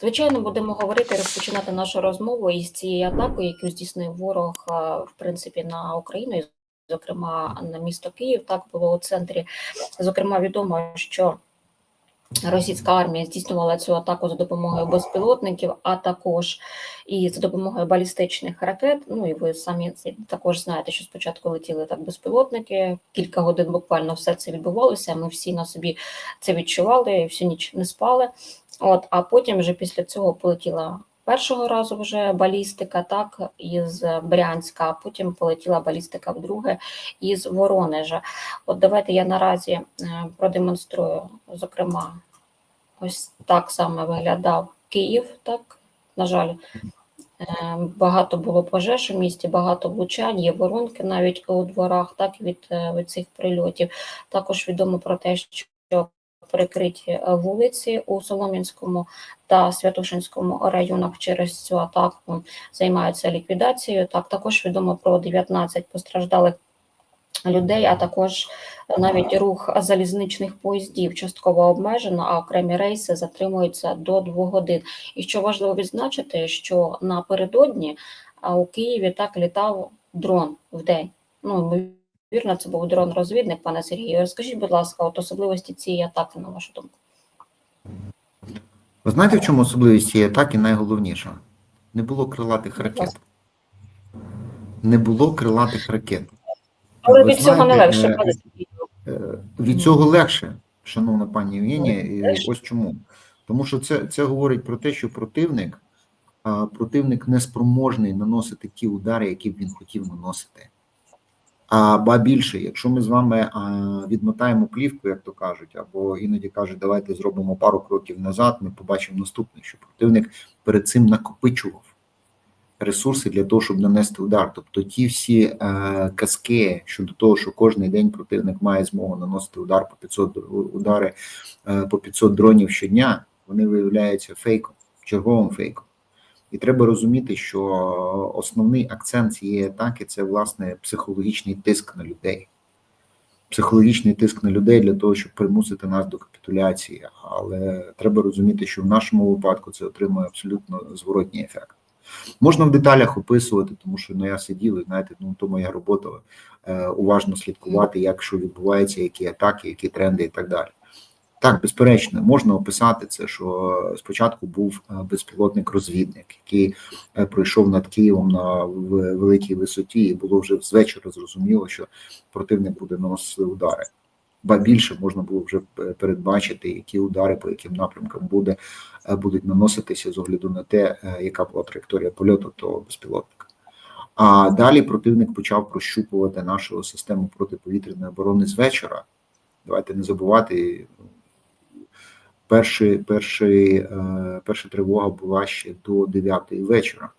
Звичайно, будемо говорити, розпочинати нашу розмову із цієї атаки, яку здійснив ворог е, в принципі на Україну, і, зокрема на місто Київ. Так було у центрі. Зокрема, відомо, що російська армія здійснювала цю атаку за допомогою безпілотників, а також і за допомогою балістичних ракет. Ну і ви самі також знаєте, що спочатку летіли так безпілотники. Кілька годин буквально все це відбувалося. Ми всі на собі це відчували, всю ніч не спали. От, а потім вже після цього полетіла першого разу вже балістика, так, із Брянська, а потім полетіла балістика вдруге із Воронежа. От давайте я наразі е, продемонструю, зокрема, ось так саме виглядав Київ, так, на жаль. е, Багато було пожеж у місті, багато влучань, є воронки навіть у дворах, так від, е, від цих прильотів. Також відомо про те, що перекриті е, вулиці у Солом'янському та Святошинському районах через цю атаку займаються ліквідацією. Так, також відомо про 19 постраждалих людей, а також навіть рух залізничних поїздів частково обмежено, а окремі рейси затримуються до двох годин. І що важливо відзначити, що напередодні у Києві так літав дрон в день. Ну, ймовірно, це був дрон-розвідник, пане Сергію. Розкажіть, будь ласка, от особливості цієї атаки, на вашу думку. Ви знаєте, в чому особливість цієї атаки найголовніша? Не було крилатих ракет. Не було крилатих ракет. Але Ви від цього не легше, е, пане Сергію. Е, Від цього легше, шановна пані Євгенія, і ось чому. Тому що це, це говорить про те, що противник, противник не спроможний наносити ті удари, які б він хотів наносити. А ба більше, якщо ми з вами відмотаємо плівку, як то кажуть, або іноді кажуть, давайте зробимо пару кроків назад, ми побачимо наступне, що противник перед цим накопичував ресурси для того, щоб нанести удар. Тобто ті всі е, казки щодо того, що кожен день противник має змогу наносити удар по 500 удари е, по 500 дронів щодня, вони виявляються фейком, черговим фейком. І треба розуміти, що основний акцент цієї атаки це власне психологічний тиск на людей. Психологічний тиск на людей для того, щоб примусити нас до капітуляції. Але треба розуміти, що в нашому випадку це отримує абсолютно зворотній ефект. Можна в деталях описувати, тому що ну я сидів, і знаєте, ну то моя робота е, уважно слідкувати, як що відбувається, які атаки, які тренди і так далі. Так, безперечно, можна описати це, що спочатку був е, безпілотник-розвідник, який е, пройшов над Києвом на великій висоті, і було вже з вечора зрозуміло, що противник буде наносити удари. Ба більше можна було вже е, передбачити, які удари по яким напрямкам буде будуть наноситися з огляду на те, яка була траєкторія польоту того безпілотника. А далі противник почав прощупувати нашу систему протиповітряної оборони з вечора. Давайте не забувати. Перший, перший, е, перша тривога була ще до 9 вечора,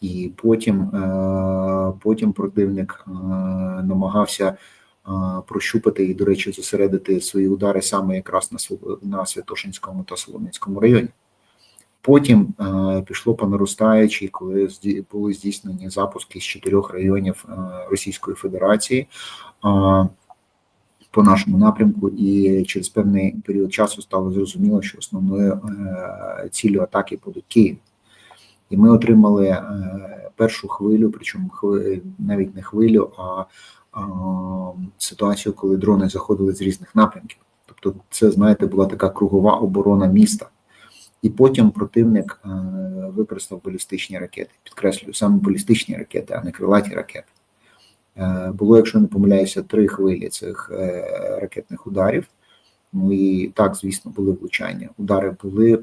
і потім, е, потім противник е, намагався прощупати і, до речі, зосередити свої удари саме якраз на на Святошинському та Солом'янському районі. Потім пішло по наростаючій, коли були здійснені запуски з чотирьох районів Російської Федерації по нашому напрямку, і через певний період часу стало зрозуміло, що основною е, ціллю атаки буде Київ. І ми отримали е, першу хвилю, причому навіть не хвилю, а, а ситуацію, коли дрони заходили з різних напрямків. Тобто, це, знаєте, була така кругова оборона міста. І потім противник е, використав балістичні ракети. Підкреслюю, саме балістичні ракети, а не крилаті ракети. Е, було, якщо не помиляюся, три хвилі цих е, ракетних ударів. Ну і так, звісно, були влучання. Удари були е,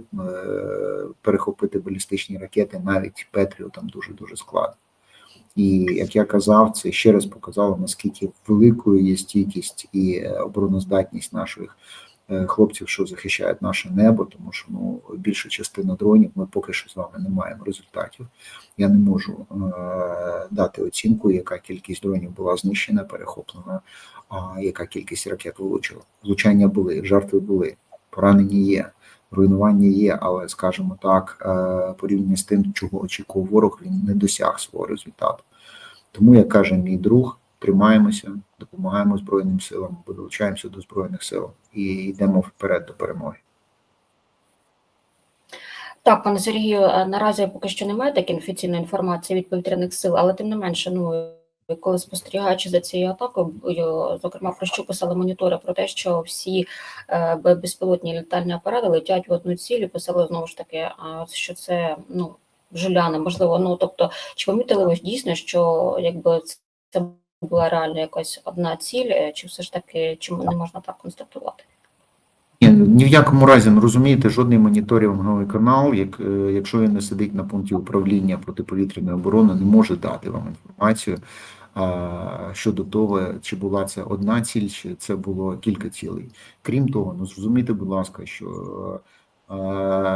перехопити балістичні ракети, навіть Петріо там дуже дуже складно. І як я казав, це ще раз показало наскільки великою є стійкість і обороноздатність наших хлопців, що захищають наше небо, тому що ну більша частина дронів ми поки що з вами не маємо результатів. Я не можу е, дати оцінку, яка кількість дронів була знищена, перехоплена, а яка кількість ракет влучила. Влучання були, жертви були, поранені є. Руйнування є, але скажімо так, е, порівняно з тим, чого очікував ворог, він не досяг свого результату. Тому, як каже мій друг, тримаємося, допомагаємо Збройним силам, долучаємося до Збройних сил і йдемо вперед до перемоги. Так, пане Сергію, е, наразі поки що немає такої офіційної інформації від повітряних сил, але тим не менше, ну коли спостерігаючи за цією атакою, е, зокрема про що писали монітори про те, що всі е, безпілотні літальні апарати летять в одну ціль, і писали знову ж таки, що це ну жуляни, можливо. Ну тобто, чи помітили ви дійсно, що якби це була реально якась одна ціль, е, чи все ж таки чому не можна так констатувати? Ні, ні в якому разі не розумієте, жодний моніторинговий канал, як, е, якщо він не сидить на пункті управління протиповітряної оборони, не може дати вам інформацію а, щодо того, чи була це одна ціль, чи це було кілька цілей. Крім того, ну зрозумійте, будь ласка, що е,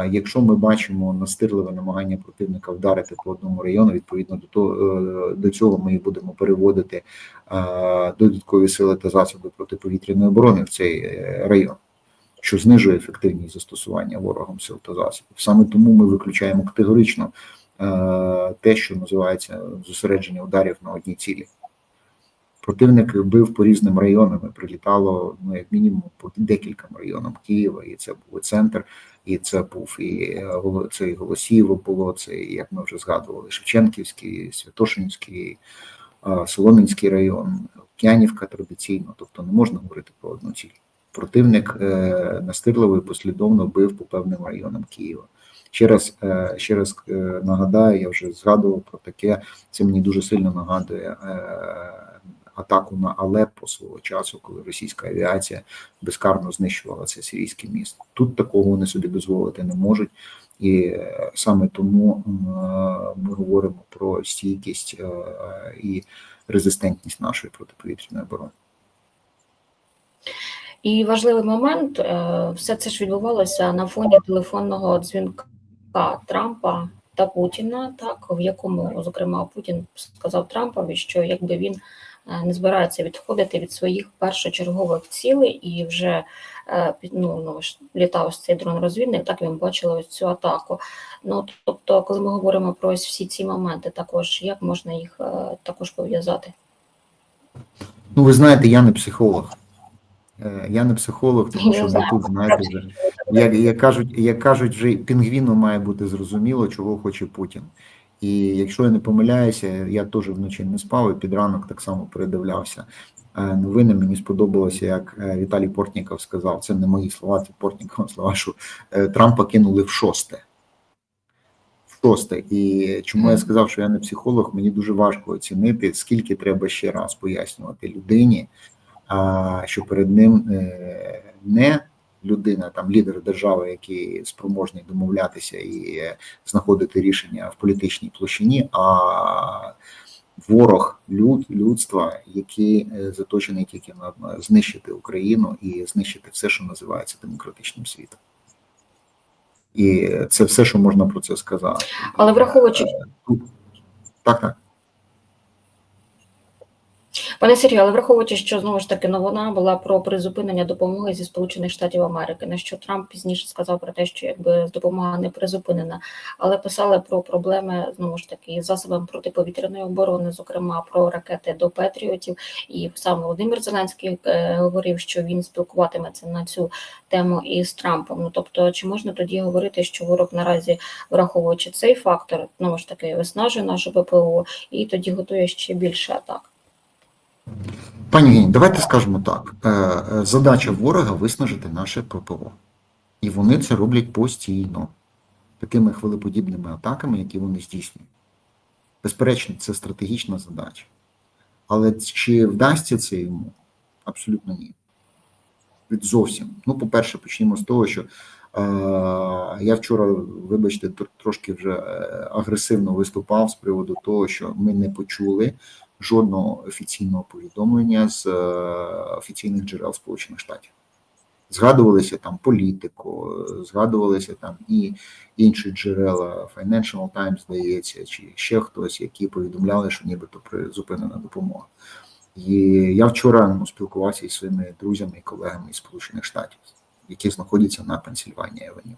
якщо ми бачимо настирливе намагання противника вдарити по одному району, відповідно до того е, до цього ми будемо переводити е, додаткові сили та засоби протиповітряної оборони в цей е, район що знижує ефективність застосування ворогом сил та засобів. Саме тому ми виключаємо категорично е, те, що називається зосередження ударів на одній цілі. Противник бив по різним районам, і прилітало ну, як мінімум по декільком районам Києва, і це був і центр, і це був і е, це і Голосіїво було, це, як ми вже згадували, Шевченківський, Святошинський, е, Соломінський район, Океанівка традиційно, тобто не можна говорити про одну ціль противник е, настирливо і послідовно бив по певним районам Києва. Ще раз, ще раз нагадаю, я вже згадував про таке. Це мені дуже сильно нагадує атаку на Алеппо свого часу, коли російська авіація безкарно знищувала це сирійське місто. Тут такого вони собі дозволити не можуть, і е, саме тому е, ми говоримо про стійкість е, і резистентність нашої протиповітряної оборони. І важливий момент, все це ж відбувалося на фоні телефонного дзвінка Трампа та Путіна, так в якому, зокрема, Путін сказав Трампові, що якби він не збирається відходити від своїх першочергових цілей і вже е, ну, ну літав ось цей дрон-розвідник, так і ми бачили ось цю атаку. Ну тобто, коли ми говоримо про ось всі ці моменти, також як можна їх е, також пов'язати? Ну, ви знаєте, я не психолог. Е, Я не психолог, тому що ми тут, знаєте, вже, як, як, кажуть, як кажуть, вже пінгвіну має бути зрозуміло, чого хоче Путін. І якщо я не помиляюся, я теж вночі не спав і під ранок так само передивлявся е, новини. Мені сподобалося, як е, Віталій Портніков сказав, це не мої слова, це Портнікова слова, що е, Трампа кинули в шосте. В шосте. І чому я сказав, що я не психолог, мені дуже важко оцінити, скільки треба ще раз пояснювати людині, що перед ним не людина, там лідер держави, який спроможний домовлятися і е, знаходити рішення в політичній площині, а ворог люд, людства, який е, заточений тільки на знищити Україну і знищити все, що називається демократичним світом. І це все, що можна про це сказати. Але враховуючи Так, так. Пане Сергію, але враховуючи, що знову ж таки новина була про призупинення допомоги зі Сполучених Штатів Америки, на що Трамп пізніше сказав про те, що якби допомога не призупинена, але писали про проблеми знову ж таки із засобами протиповітряної оборони, зокрема про ракети до Петріотів. І сам Володимир Зеленський е, говорив, що він спілкуватиметься на цю тему із Трампом. Ну тобто, чи можна тоді говорити, що ворог наразі, враховуючи цей фактор, знову ж таки виснажує нашу ППО і тоді готує ще більше атак? Пані Євгеній, давайте скажемо так. Е, е, Задача ворога виснажити наше ППО. І вони це роблять постійно, такими хвилеподібними атаками, які вони здійснюють. Безперечно, це стратегічна задача. Але чи вдасться це йому? Абсолютно ні. Від зовсім. Ну, по-перше, почнімо з того, що е, я вчора, вибачте, тр- трошки вже е, агресивно виступав з приводу того, що ми не почули жодного офіційного повідомлення з е, офіційних джерел Сполучених Штатів. Згадувалися там політико, е, згадувалися там і інші джерела Financial Times, здається, чи ще хтось, які повідомляли, що нібито призупинена допомога. І я вчора ну, спілкувався із своїми друзями і колегами із Сполучених Штатів, які знаходяться на Пенсільванії Авеню.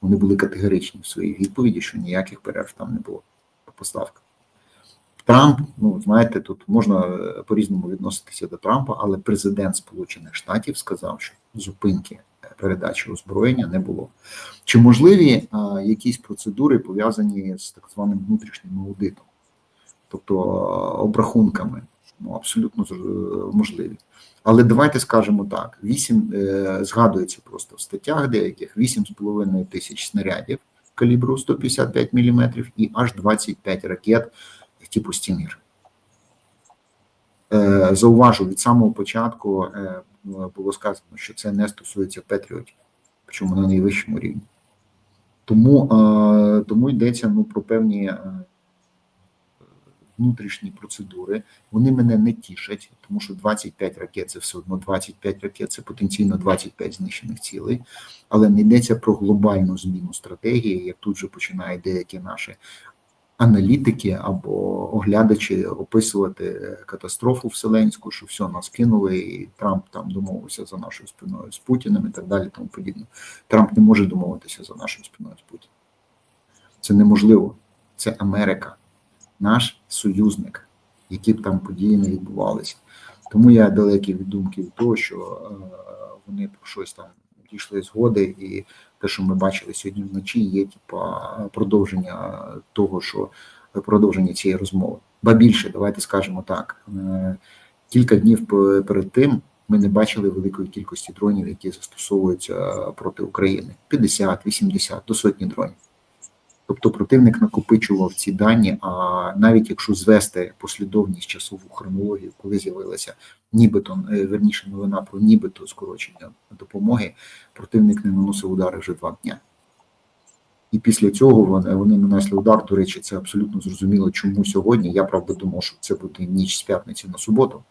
Вони були категоричні в своїй відповіді, що ніяких перерв там не було по поставках. Трамп, ну знаєте, тут можна е, по-різному відноситися до Трампа, але президент Сполучених Штатів сказав, що зупинки передачі озброєння не було. Чи можливі а, якісь процедури пов'язані з так званим внутрішнім аудитом, тобто обрахунками? Ну, абсолютно можливі. Але давайте скажемо так: вісім е, згадується просто в статтях деяких 8,5 тисяч снарядів калібру 155 мм і аж 25 ракет типу Стінгер. Е, Зауважу, від самого початку е, було сказано, що це не стосується Петріотів, причому на найвищому рівні. Тому, е, тому йдеться ну, про певні внутрішні процедури. Вони мене не тішать, тому що 25 ракет це все одно 25 ракет, це потенційно 25 знищених цілей, але не йдеться про глобальну зміну стратегії, як тут же починають деякі наші аналітики або оглядачі описувати катастрофу вселенську, що все нас кинули, і Трамп там домовився за нашою спиною з Путіним і так далі. Тому подібне. Трамп не може домовитися за нашою спиною з Путіним. Це неможливо. Це Америка, наш союзник, які б там події не відбувалися. Тому я далекий від думки того, що е, вони про щось там дійшли згоди, і те, що ми бачили сьогодні вночі, є типа продовження того, що продовження цієї розмови. Ба більше, давайте скажемо так. е, Кілька днів перед тим ми не бачили великої кількості дронів, які застосовуються проти України: 50, 80, до сотні дронів. Тобто противник накопичував ці дані, а навіть якщо звести послідовність часову хронологію, коли з'явилася нібито е, верніше новина про нібито скорочення допомоги, противник не наносив удари вже два дня. І після цього вони, вони нанесли удар. До речі, це абсолютно зрозуміло, чому сьогодні. Я правда думав, що це буде ніч з п'ятниці на суботу,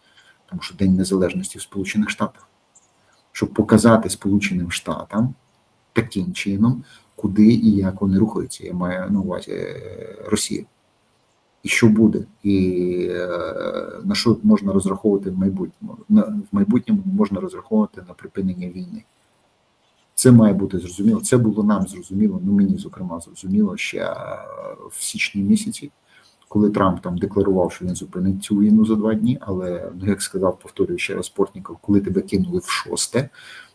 тому що День Незалежності в Сполучених Штатах, щоб показати Сполученим Штатам таким чином, куди і як вони рухаються. Я маю на увазі е, Росію. І що буде, і е, на що можна розраховувати в майбутньому? В майбутньому можна розраховувати на припинення війни. Це має бути зрозуміло. Це було нам зрозуміло, ну мені, зокрема, зрозуміло ще в січні місяці, коли Трамп там декларував, що він зупинить цю війну за два дні. Але ну, як сказав, повторюю ще раз Портніков, коли тебе кинули в шосте,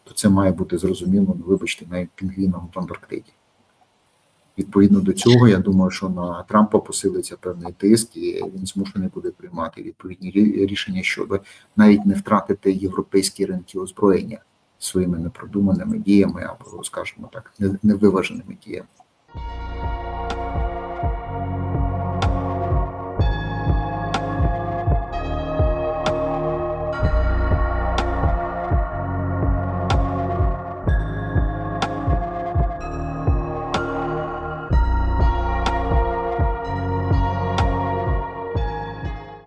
то це має бути зрозуміло, ну вибачте, пінгвіном в Антарктиді. Відповідно до цього, я думаю, що на Трампа посилиться певний тиск, і він змушений буде приймати відповідні рішення, щоб навіть не втратити європейські ринки озброєння своїми непродуманими діями або, скажімо так, невиваженими діями.